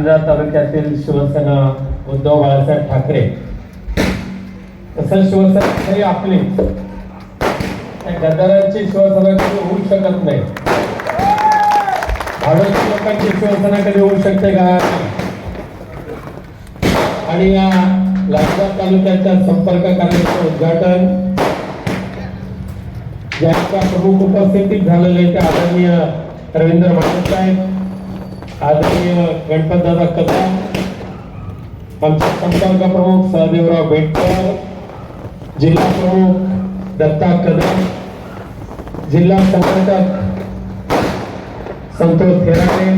लांजा तालुक्यातील शिवसेना उद्धव बाळासाहेब ठाकरे. तसंच शिवसेना आपली. त्या गद्दारांची शिवसेना कधी होऊ शकत नाही. भाडोत्री लोकांची शिवसेना कधी होऊ शकते का? आणि या लांजा तालुक्याच्या संपर्क कार्याचं उद्घाटन ज्यांच्या प्रमुख उपस्थितीत झालेले आहे ते आदरणीय रवींद्र महाराज साहेब. आदरणीय गणपतदादा कदम आमचे संपर्क प्रमुख सहदेवराव बेटकर जिल्हा प्रमुख दत्ता कदम जिल्हा संघटक संतोष थेराटे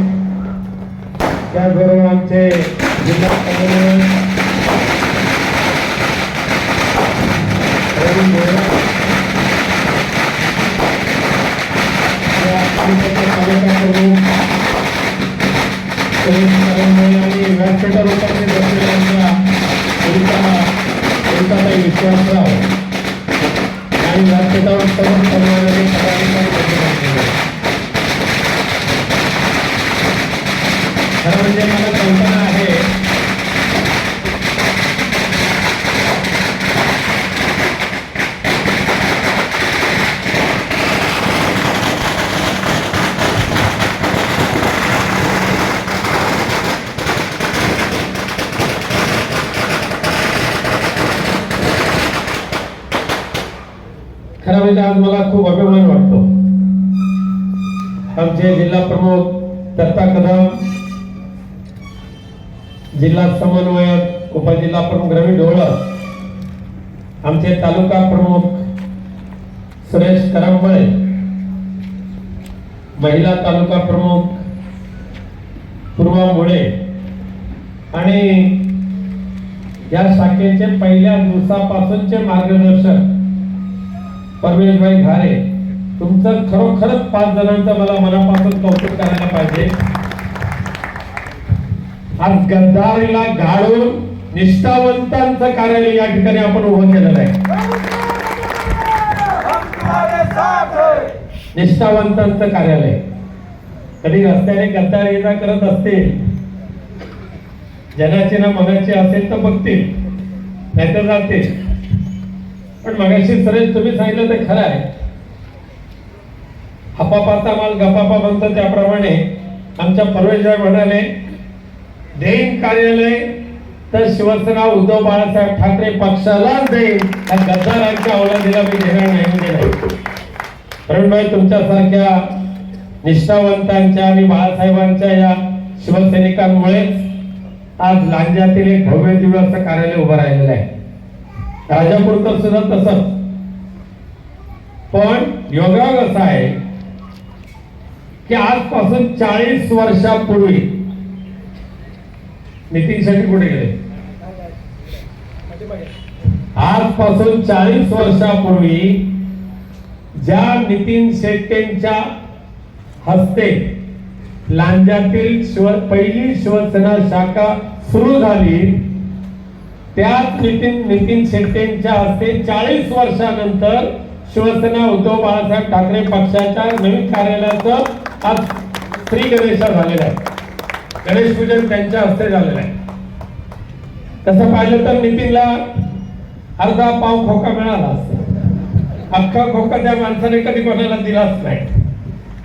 त्याचबरोबर आमचे जिल्हा समन्वयक रवी गोरे या तालुक्याचे कार्यकर्ते आणि व्यासपीठावर उपस्थित असलेल्या आणि व्यासपीठावर खरं म्हणजे मला कल्पना आहे खरं म्हणजे आज मला खूप अभिमान वाटतो. आमचे जिल्हा प्रमुख दत्ता कदम जिल्हा समन्वयक उपजिल्हा प्रमुख ग्रामीण ढोळ आमचे तालुका प्रमुख सुरेश करंबळे महिला तालुका प्रमुख पूर्वा मुळे आणि या शाखेचे पहिल्या दिवसापासूनचे मार्गदर्शक परमेशभाई घारे तुमचं खरोखरच पाच जणांचं मला मनापासून कौतुक करायला पाहिजे. आज गद्दारीला गाडून निष्ठावंतांचं कार्यालय या ठिकाणी आपण उभं केलेलं आहे. निष्ठावंतांचं कार्यालय. कधी रस्त्याने गद्दार ये करत असतील जनाचे ना मनाचे असेल तर बघतील नाही तर जातील. पण मगाशी सरेश तुम्ही सांगितलं ते खरं आहे. हपापाचा माल गपापा बनतो त्याप्रमाणे आमच्या परवेशभाई म्हणाले देईन कार्यालय तर शिवसेना उद्धव बाळासाहेब ठाकरे पक्षालाच देईन. त्या गद्दारांच्या अवलादीला मी घेणार नाही प्रवीणभाई तुमच्यासारख्या निष्ठावंतांच्या आणि बाळासाहेबांच्या या शिवसैनिकांमुळेच आज लांजातील एक भव्य दिव्य असं कार्यालय उभं राहिलेलं आहे. राजापूरकर सुद्धा तसंच. पण योगायोग असा आहे की आजपासून चाळीस वर्षापूर्वी नितीन शेट्टी कुठे गेले. आजपासून चाळीस वर्षापूर्वी ज्या नितीन शेट्टेंच्या हस्ते लांजातील शिव पहिली शिवसेना शाखा सुरू झाली त्याच नितीन नितीन शेट्टेंच्या हस्ते चाळीस वर्षानंतर शिवसेना उद्धव बाळासाहेब ठाकरे पक्षाच्या नवीन कार्यालयाचं आज श्री गणेशा झालेलं आहे. गणेश पूजन त्यांच्या हस्ते झालेलं आहे. तसं पाहिलं तर नितीनला अर्धा पाव खोका मिळाला अख्खा खोका त्या माणसाने कधी कोणाला दिलाच नाही.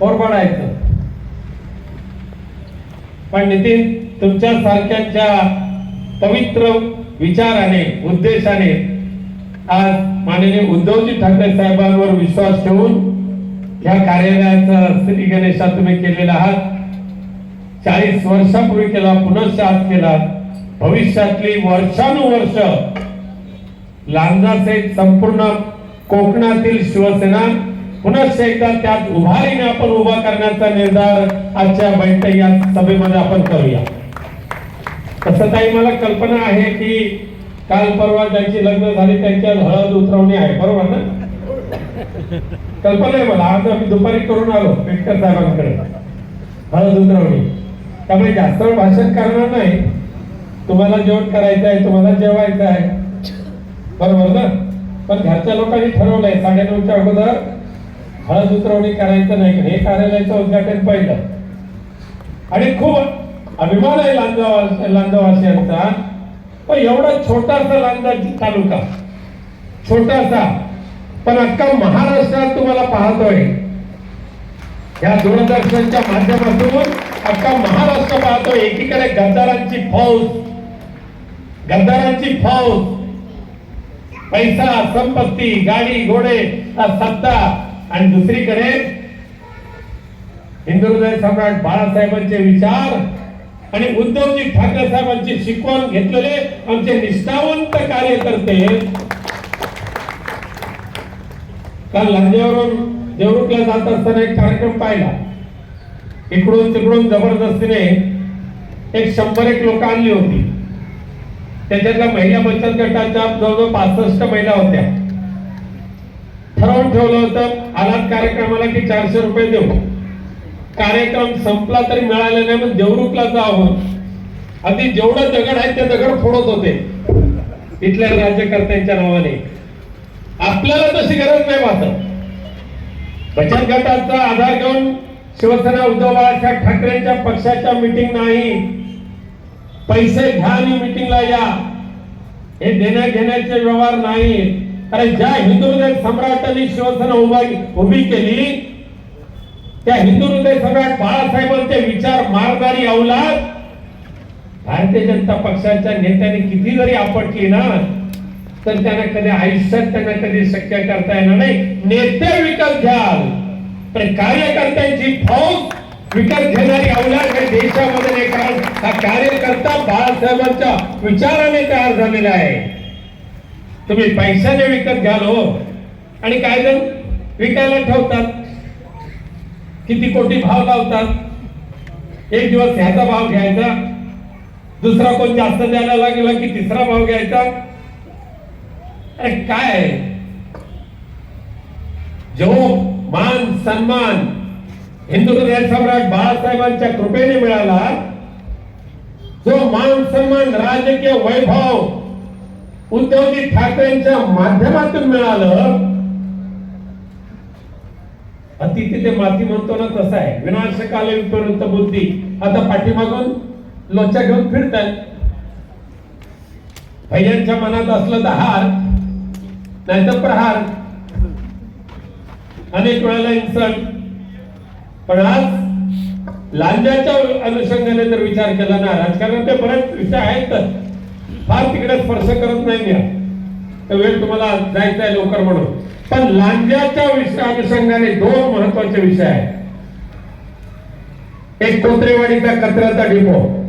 पोरबाडायचं पण नितीन तुमच्या सारख्यांच्या पवित्र विचाराने उद्देशाने आज माननीय उद्धवजी ठाकरे साहेबांवर विश्वास ठेवून या कार्यालयाचा श्री गणेशा तुम्ही केलेला आहात. चाळीस वर्षापूर्वी केला पुनश्च आज केला. भविष्यातली वर्षानुवर्ष लांजाचे संपूर्ण कोकणातील शिवसेना पुनश्च एकदा त्यात उभारीने आपण उभा करण्याचा निर्धार आजच्या बैठक या सभेमध्ये आपण करूया. तसं ताई मला कल्पना आहे की काल परवा ज्यांची लग्न झाली त्यांच्या हळद उतरवणी आहे बरोबर ना? कल्पना आहे मला. आज आम्ही दुपारी करून आलो पेटकर साहेबांकडे. हळद उतरवणी. त्यामुळे जास्त वेळ भाषण करणार नाही. तुम्हाला जेवण करायचं आहे तुम्हाला जेवायचं आहे. बरोबर ना? पण घरच्या लोकांनी ठरवलंय साडेनऊच्या अगोदर हळद उतरवणी करायचं नाही हे कार्यालयाचं उद्घाटन पहिलं. आणि खूप अभिमान आहे लांजा लांजावासियांचा. पण एवढा छोटासा लांजा तालुका. छोटासा. पण अख्खा महाराष्ट्रात तुम्हाला पाहतोय. या दूरदर्शनच्या माध्यमातून अख्खा महाराष्ट्र पाहतोय. एकीकडे गद्दारांची फौज. गद्दारांची फौज. पैसा संपत्ती गाडी घोडे सत्ता. आणि दुसरीकडे हिंदू हृदय सम्राट बाळासाहेबांचे विचार. आणि उद्धवजी ठाकरे साहेबांची शिकवण घेतलेले आमचे निष्ठावंत कार्यकर्ते. काल लांजेवरून देवरुखला जात असताना एक कार्यक्रम पाहिला. इकडून तिकडून जबरदस्तीने एक शंभर एक लोक आणली होती. त्याच्यातल्या महिला बचत गटाच्या जवळजवळ पासष्ट महिला होत्या. ठरवून ठेवलं होतं आलात कार्यक्रमाला की चारशे रुपये देऊ. कार्यक्रम संपला तरी मिळाला नाही मग देवरुखला जावं. आधी जेवढं दगड आहे ते दगड फोडत होते. तिथल्या राज्यकर्त्यांच्या नावाने. आपल्याला तशी गरज नाही वाटत. बचत गटाचा आधार घेऊन शिवसेना उद्धव बाळासाहेब ठाकरेंच्या पक्षाच्या मिटिंग नाही. पैसे घ्या आणि मिटिंगला या. हे देण्या घेण्याचे व्यवहार नाही. कारण ज्या हिंदू सम्राटांनी शिवसेना उभा उभी केली त्या हिंदू हृदय सम्राट बाळासाहेबांचे विचार मारणारी अवलाद भारतीय जनता पक्षाच्या नेत्यांनी किती जरी आपटली ना तर त्यांना कधी आयुष्यात त्यांना कधी शक्य करता येणार नाही. नेते विकत घ्याल पण कार्यकर्त्यांची फौज विकत घेणारी अवलाद हे देशामध्ये नाही कारण हा कार्यकर्ता बाळासाहेबांच्या विचाराने तयार झालेला आहे. तुम्ही पैशाने विकत घ्याल हो. आणि काय जण विकायला ठेवतात? किती कोटी भाव लावतात? एक दिवस ह्याचा भाव घ्यायचा दुसरा कोण जास्त द्यायला लागला की तिसरा भाव घ्यायचा? अरे काय? जो मान सन्मान हिंदू हृदय सम्राट बाळासाहेबांच्या कृपेने मिळाला जो मान सन्मान राजकीय वैभव उद्धवजी ठाकरेंच्या माध्यमातून मिळालं अति तिथे माती म्हणतो ना तसं आहे. विनाशकाले विपरीत बुद्धी. आता पाठीमागून लोचा घेऊन फिरतात. भैयांच्या मनात असलं तर हार नाही तर प्रहार. अनेक वेळेला इन्सल्ट पण आज लांजाच्या अनुषंगाने जर विचार केला ना राजकारण ते बरेच विषय आहेत. फार तिकडे स्पर्श करत नाही मी. तर वेळ तुम्हाला जायचं आहे लवकर म्हणून. पण लांजाच्या विषय अनुषंगाने दोन महत्त्वाचे विषय आहेत. एक कोत्रेवाडीचा कचऱ्याचा डिपो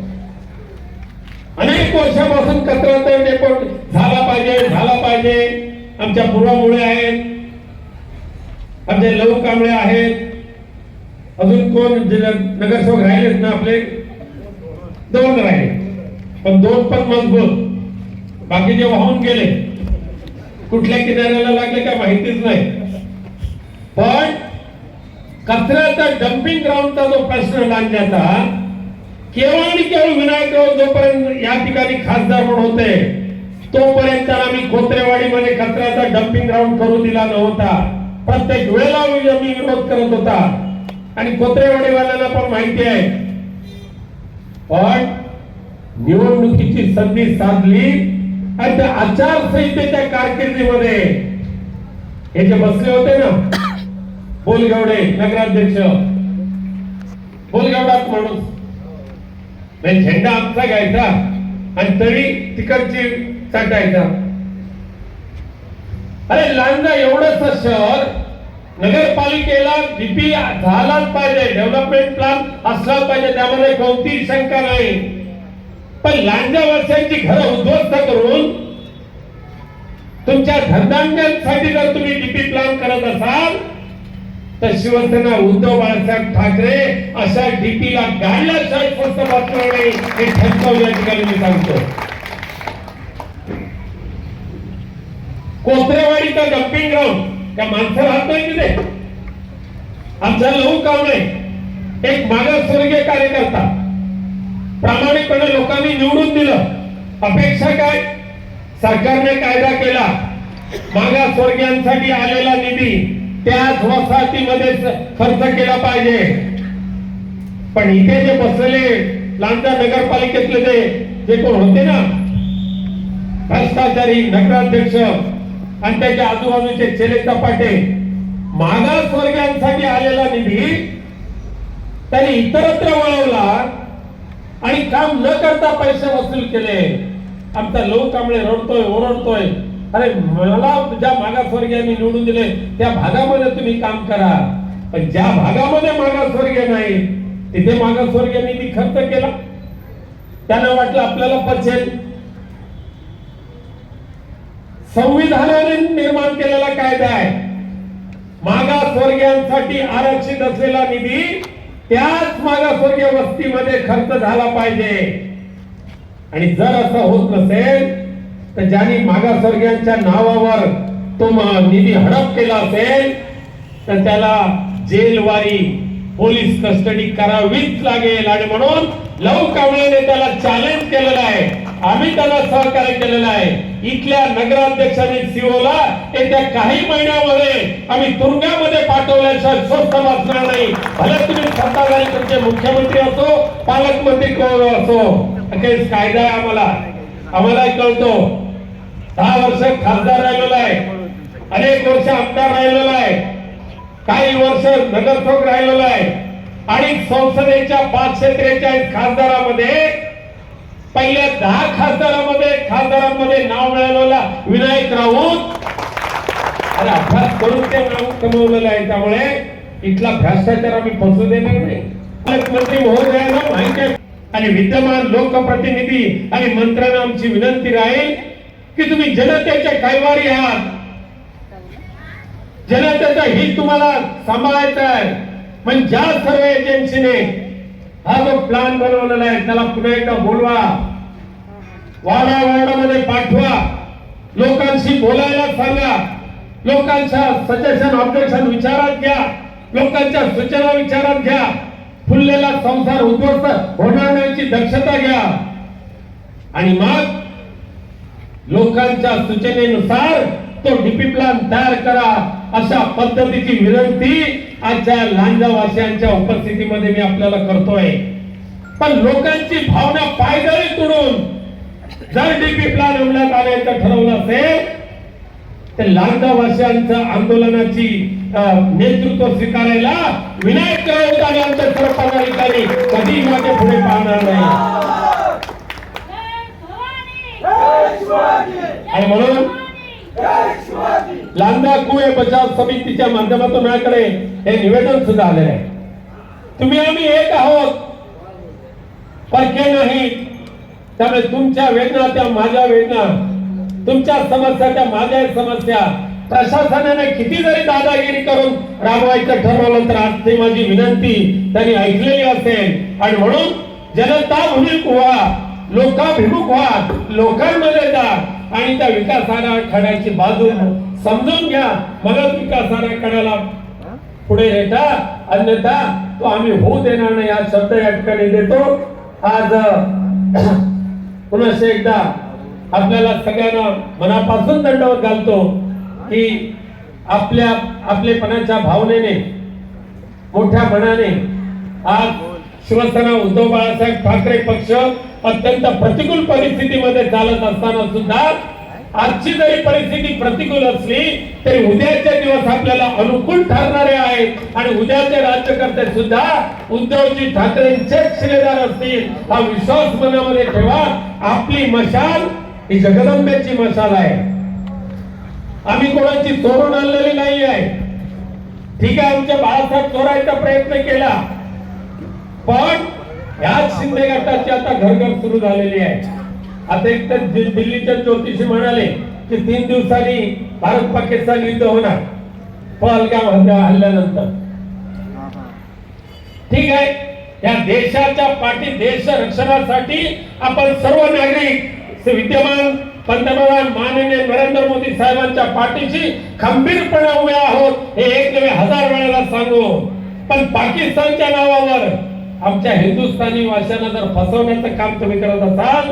अनेक वर्षापासून कचऱ्याचा डेपो झाला पाहिजे झाला पाहिजे. आमच्या पूर्वामुळे आहेत. आमचे लहू कांबळे आहेत. अजून कोण नगरसेवक राहिलेत ना आपले? दोन राहिले. पण दोन पण मजबूत. बाकीचे वाहून गेले. कुठल्या किनाऱ्याला लागले काय माहितीच नाही. पण कचऱ्याचा डम्पिंग ग्राउंडचा जो प्रश्न लागण्याचा केवळ आणि केवळ विनायकराव जोपर्यंत या ठिकाणी खासदार म्हणून होते तोपर्यंत त्याला मी खोत्रेवाडीमध्ये कचऱ्याचा डम्पिंग ग्राउंड करू दिला नव्हता. प्रत्येक वेळेला मी विरोध करत होता. आणि कोत्रेवाडीवाल्यांना पण माहिती आहे. पण निवडणुकीची संधी साधली आणि त्या आचारसंहितेच्या कारकिर्दीमध्ये हे जे बसले होते ना बोलगवडे नगराध्यक्ष बोलगवडाच माणूस. नाही झेंडा आमचा घ्यायचा आणि तरी तिकडची टाकायचा अरे लांजा एवढंच शहर नगरपालिकेला डीपी झालाच पाहिजे डेव्हलपमेंट प्लॅन असला पाहिजे त्यामध्ये कोणतीही शंका नाही. पण लांजा वर्षांची घरं उद्ध्वस्त करून तुमच्या धंदांसाठी जर तुम्ही डीपी प्लॅन करत असाल तर शिवसेना उद्धव बाळासाहेब ठाकरे अशा डीपीला गाडल्याशिवाय स्वस्त वाचवणे नाही हे ठणकावून या ठिकाणी मी सांगतो. कोथरेवाडीचा डम्पिंग ग्राउंड त्या माणसं राहत नाही? तिथे आमचा लहू काम नाही एक मागासवर्गीय कार्यकर्ता. प्रामाणिकपणे लोकांनी निवडून दिलं. अपेक्षा काय? सरकारने कायदा केला. मागासवर्गीयांसाठी आलेला निधी त्याच वसाहतीमध्ये खर्च केला पाहिजे. पण इथे जे बसलेले लांजा नगरपालिकेतले जे जे कोण होते ना? भ्रष्टाचारी नगराध्यक्ष आणि त्याच्या आजूबाजूचे चेले चपाटे. मागासवर्गीयांसाठी आलेला निधी त्यांनी इतरत्र वळवला. आणि काम न करता पैसे वसूल केले. आमचा लोक कांबळे रडतोय ओरडतोय. अरे मला ज्या मागासवर्गीयांनी निवडून दिले त्या भागामध्ये तुम्ही काम करा. पण ज्या भागामध्ये मागासवर्गीय नाही तिथे मागासवर्गीयांनी मी खर्च केला. त्यांना वाटलं आपल्याला पचेल संविधानाने निर्माण केलेला कायदा आहे. मागासवर्गीयांसाठी आरक्षित असलेला निधी त्याच मागासवर्गीय वस्तीमध्ये खर्च झाला पाहिजे. आणि जर असं होत नसेल तर ज्यांनी मागासवर्गीयांच्या नावावर तो निधी हडप केला असेल तर त्याला जेलवारी पोलीस कस्टडी करावीच लागेल. आणि म्हणून लव कावळेने त्याला चॅलेंज केलेलं आहे. आम्ही त्याला सहकार्य केलेलं आहे. इथल्या नगराध्यक्षांनी सीओला येत्या काही महिन्यामध्ये आम्ही तुरुंगामध्ये पाठवल्याशिवाय स्वस्त वाचणार नाही. भले तुम्ही मुख्यमंत्री असो पालकमंत्री कोण असो. काही कायदा आहे आम्हाला. आम्हालाही कळतो. दहा वर्ष खासदार राहिलेला आहे. अनेक वर्ष आमदार राहिलेला आहे. काही वर्ष नगरसेवक राहिलेला आहे. आणि संसदेच्या पाचशे त्रेचाळीस खासदारामध्ये पहिल्या दहा खासदारामध्ये खासदारांमध्ये नाव मिळालेला विनायक राऊत. अरे अभ्यास करून ते नाव कमवलेलं आहे त्यामुळे इथला भ्रष्टाचार आम्ही फसू देणार नाही. पालकमंत्री महोदयाला माहिती आहे. आणि विद्यमान लोकप्रतिनिधी आणि मंत्र्यांना आमची विनंती राहील की तुम्ही जनतेच्या कैवारी आहात. जनतेचा हित तुम्हाला सांभाळायचं आहे. पण ज्या सर्व एजन्सीने हा जो प्लॅन बनवलेला आहे त्याला पुन्हा एकदा बोलवा. वाडा वाडामध्ये पाठवा. लोकांशी बोलायला सांगा. लोकांच्या सजेशन ऑब्जेक्शन विचारात घ्या. लोकांच्या सूचना विचारात घ्या. फुललेला संसार उद्ध्वस्त होणार नाहीची दक्षता घ्या. आणि मग लोकांच्या सूचनेनुसार तो डीपी प्लॅन तयार करा अशा पद्धतीची विनंती आजच्या लांजावासियांच्या उपस्थितीमध्ये मी आपल्याला करतोय. पण लोकांची भावना पायदळी तुडून जर डीपी प्लॅन अंमलात आल्याचं ठरवलं असेल तर लांजावासियांच्या आंदोलनाची नेतृत्व स्वीकारायला विनायक राऊत आणि सर्व कधी मागे पुढे पाहणार नाही. आणि म्हणून लांदा कुळे बचाव समितीच्या माध्यमातून माझ्याकडे हे निवेदन सुद्धा आलेलं आहे. तुम्ही आम्ही एक आहोत. परके नाही. त्यामुळे तुमच्या वेदना त्या माझ्या वेदना. तुमच्या समस्या त्या माझ्या समस्या. प्रशासनाने किती जरी दादागिरी करून राबवायचं ठरवलं तर आजची माझी विनंती त्यांनी ऐकलेली असेल. आणि म्हणून जनता भूमिक व्हा लोकाभिमुख व्हा लोकांमध्ये जा आणि त्या विकास आराखड्याची बाजू समजून घ्या. मगच विकास आराखड्याला पुढे नेता अन्यथा तो आम्ही होऊ देणार नाही. हा शब्द या ठिकाणी देतो. आज पुन्हा एकदा आपल्याला सगळ्यांना मनापासून दंडवत घालतो. की आपल्या आपलेपणाच्या भावनेने मोठ्या मनाने आज शिवसेना उद्धव बाळासाहेब ठाकरे पक्ष अत्यंत प्रतिकूल परिस्थितीमध्ये चालत असताना सुद्धा आजची जरी परिस्थिती प्रतिकूल असली तरी उद्याचे दिवस आपल्याला अनुकूल ठरणारे आहेत. आणि उद्याचे राज्यकर्ते सुद्धा उद्धवजी ठाकरेंचे शिलेदार असतील हा विश्वास मनामध्ये ठेवा. आपली मशाल ही जगदंबेची मशाल आहे. आम्ही कोणाची चोरून आणलेली नाही आहे ठीक आहे आमच्या बाळासाहेब चोरायचा प्रयत्न केला. पण ह्याच शिंदे गटाची आता घरघर सुरू झालेली आहे. आता एक तर दि- ज्योतिषी म्हणाले की तीन दिवसांनी भारत पाकिस्तान युद्ध होणार. पहलगाम हल्ल्या हल्ल्यानंतर. ठीक आहे या देशाच्या पाठी देश रक्षणासाठी आपण सर्व नागरिक विद्यमान पंतप्रधान माननीय नरेंद्र मोदी साहेबांच्या पाठीशी खंबीरपणे उभे आहोत हे एक नव्हे हजार वेळेला सांगू. पण पाकिस्तानच्या नावावर आमच्या हिंदुस्थानी वाशांना जर फसवण्याचं काम तुम्ही करत असाल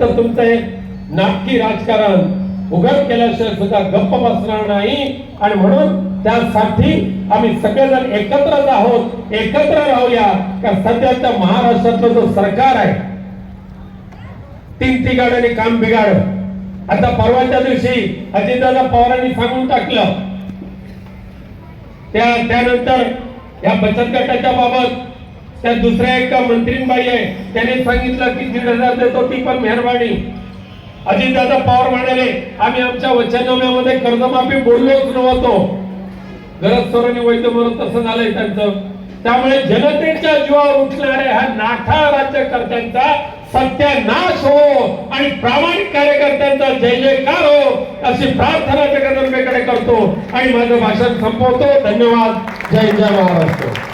तर तुमचं एक नाटकी राजकारण उघड केल्याशिवाय सुद्धा गप्प बसणार नाही. आणि म्हणून त्यासाठी आम्ही सगळेजण एकत्रच आहोत. एकत्र राहूया का सध्याच्या महाराष्ट्रातलं जो सरकार आहे तीन तिघाडाने काम बिघाड आता परवाच्या दिवशी अजितदादा पवारांनी सांगून टाकलं. त्या त्यानंतर या बचत गटाच्या बाबत त्या दुसऱ्या एका मंत्रीबाई आहे त्याने सांगितलं की दीड हजार देतो ती पण मेहरबानी. अजितदादा पवार म्हणाले आम्ही आमच्या वचननाम्यामध्ये कर्जमाफी बोललोच नव्हतो. गरज सोरांनी वैद्य म्हणून तसं झालंय त्यांचं. त्यामुळे जनतेच्या जीवावर उठणाऱ्या हा नाठा राज्यकर्त्यांचा सत्यानाश हो आणि प्रामाणिक कार्यकर्त्यांचा जय जयकार हो अशी प्रार्थना जगदंबेकडे करतो. आणि माझं भाषण संपवतो. धन्यवाद. जय जय महाराष्ट्र.